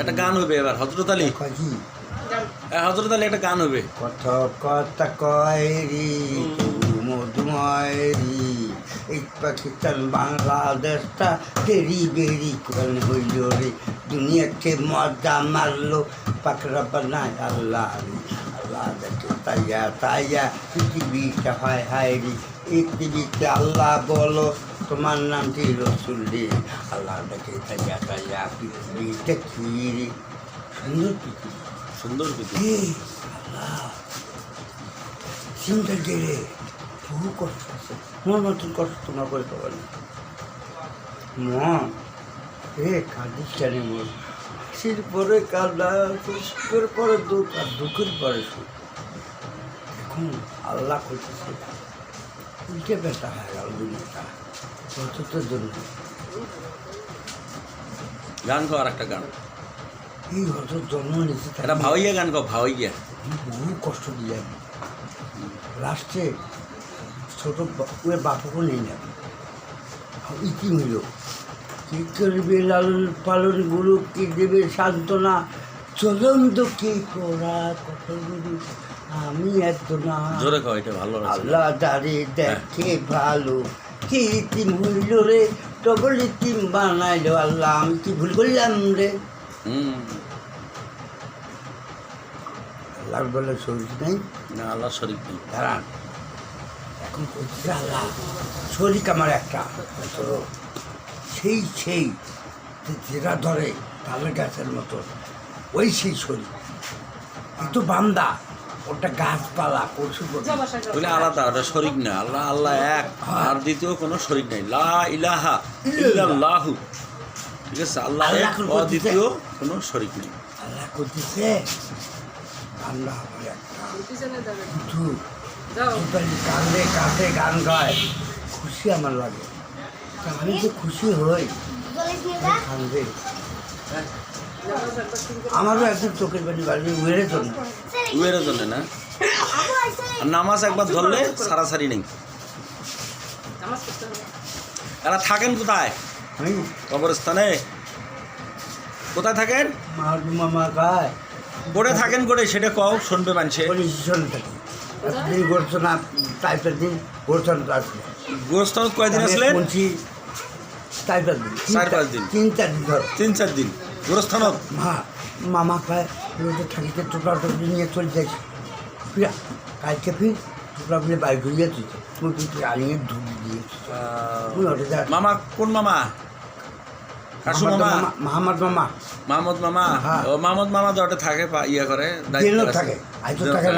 একটা গান হবে এবার হজরত আলী। হজরত আলী একটা গান হবে। কত কথা কয় রি মধুময়রি এই পাকিস্তান বাংলাদেশটা তেরি বেরি কোন হইল রে দুনিয়াতে মজা মারলো পাকড়া বানায় আল্লাহ রে। আল্লাহ দেখে তাইয়া তাইয়া পৃথিবীটা হায় হায় রে এই পৃথিবীতে আল্লাহ বলো তোমার নাম নামটি রসুল রে আল্লাহ দেখে কি সুন্দর পৃথিবী সুন্দর পৃথিবী চিন্তা গেলে বহু কষ্ট আছে। মন নতুন কষ্ট তোমরা করে পাবে না। মন এ কাঁদিস কেন মন? হাসির পরে কাঁদা সুখের পরে দুঃখ আর দুঃখের পরে সুখ। এখন আল্লাহ করতেছে উল্টে ব্যথা হয় গেল দুনিয়াটা কতটার জন্য গান আর একটা গান এই হত জন্ম নিয়েছে একটা ভাওয়াইয়া গান গাও ভাওয়াইয়া বহু কষ্ট দিয়ে আমি লাস্টে ছোটো ওর বাপকে নেই না ইতি হইল কি করবে লালন পালন গুরু কি দেবে সান্ত্বনা চলন্ত কি করা কত গুরু আমি এত না জোরে খাও এটা ভালো আল্লাহ দারে দেখে ভালো। কি ইতিম হইল রে? ডবল ইতিম বানাইলো আল্লাহ? আমি কি ভুল করলাম রে? আল্লাহর বলে শরীর নেই? না আল্লাহ শরীফ নেই। দাঁড়ান। এখন বলছি আল্লাহ শরিক আমার একটা। সেই সেই যেটা ধরে তালের গাছের মতো ওই সেই শরীর। কিন্তু বান্দা। ওটা গাছপালা পশু। ওগুলো আলাদা ওটা শরিক না আল্লাহ আল্লাহ এক। আর দ্বিতীয় কোনো শরিক নেই। লা ইলাহা ইল্লাল্লাহু। ঠিক আছে আল্লাহ এক আল্লাহ কোনো অদ্বিতীয় কোনো শরিক নেই। আল্লাহ করতেছে? আমার একটা কান্দে কাঁদে গান গায়। খুশি আমার লাগে। আমি যে খুশি হই। কান্দে আমারও একদিন চোখের বাড়ি বাড়ি উড়ে জন্য। উয়ের জন্য না? আর নামাজ একবার ধরলে সারাসারি নেই। এরা থাকেন কোথায়? কবরস্থানে? কোথায় থাকেন? মার মামা গায়। পড়ে থাকেন করে সেটা কও শুনবে মানছে দিন আসলে গোরস্থান কয়দিন দিন। চার- পাঁচ দিন। তিন চার দিন তিন চার দিন। গোরস্থানত মা মামা কয় রোদে থাকিতে টোপলা টুপলি নিয়ে চলে যাইছে। ফিরা কালকে ফির টোপলা তুমি কিন্তু আনিয়ে ঢুকি দিয়েছি মামা কোন মামা? কাশু মামা? মাহমদ মামা। মাহমুদ মামা? হ্যাঁ। মামা তো ওটা থাকে ইয়ে করে। থাকে আজ তো থাকে না।